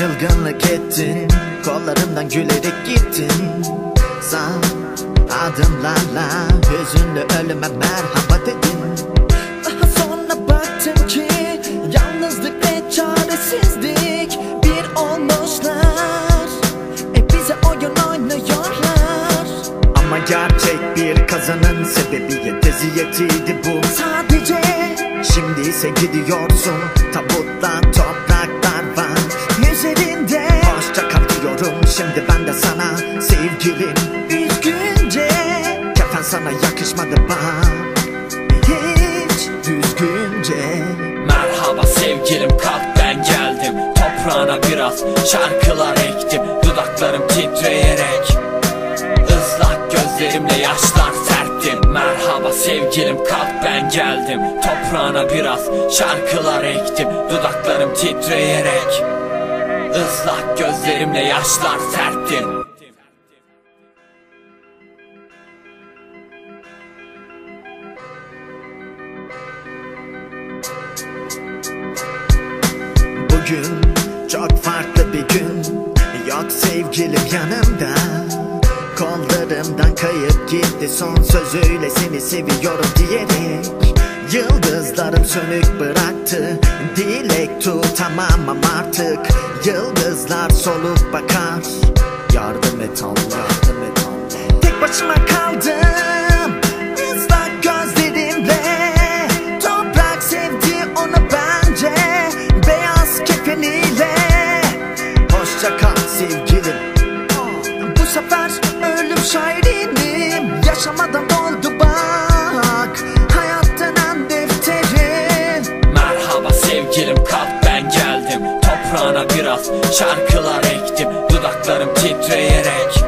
çılgınlık ettin. Kollarımdan gülerek gittin. Sen adımlarla Hüzünlü ölüme merhaba dedin. Daha sonra baktım ki Yalnızlık ve çaresizlik Bir olmuşlar. E bize oyun oynuyorlar. Ama gerçek bir kazanın sebebiyet eziyetiydi bu. Sadece Şimdi ise gidiyorsun. Tabutlar topraklar sana yakışmadı bak Hiç. Düzgünce Merhaba sevgilim kalk ben geldim. Toprağına biraz şarkılar ektim. Dudaklarım titreyerek. Islak gözlerimle yaşlar serptim. Merhaba sevgilim kalk ben geldim. Toprağına biraz şarkılar ektim. Dudaklarım titreyerek. Islak gözlerimle yaşlar serptim Bugün çok farklı bir gün. Yok sevgilim yanımda. Kollarımdan kayıp gitti. Son sözüyle seni seviyorum diyerek. Yıldızlarım sönük bıraktı. Dilek tutamam artık Yıldızlar solup bakar. Yardım et Allah Yardım et Allah. Tek başıma biraz şarkılar ektim. Dudaklarım titreyerek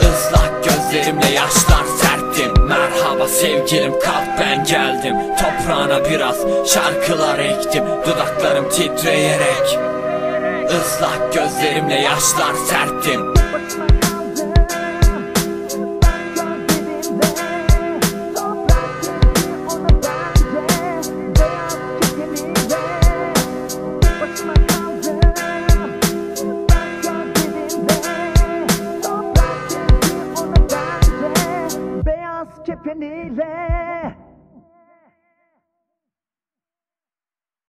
Islak gözlerimle yaşlar serptim. Merhaba sevgilim kalk ben geldim. Toprağına biraz şarkılar ektim. Dudaklarım titreyerek Islak gözlerimle yaşlar serptim beyaz kefeniyle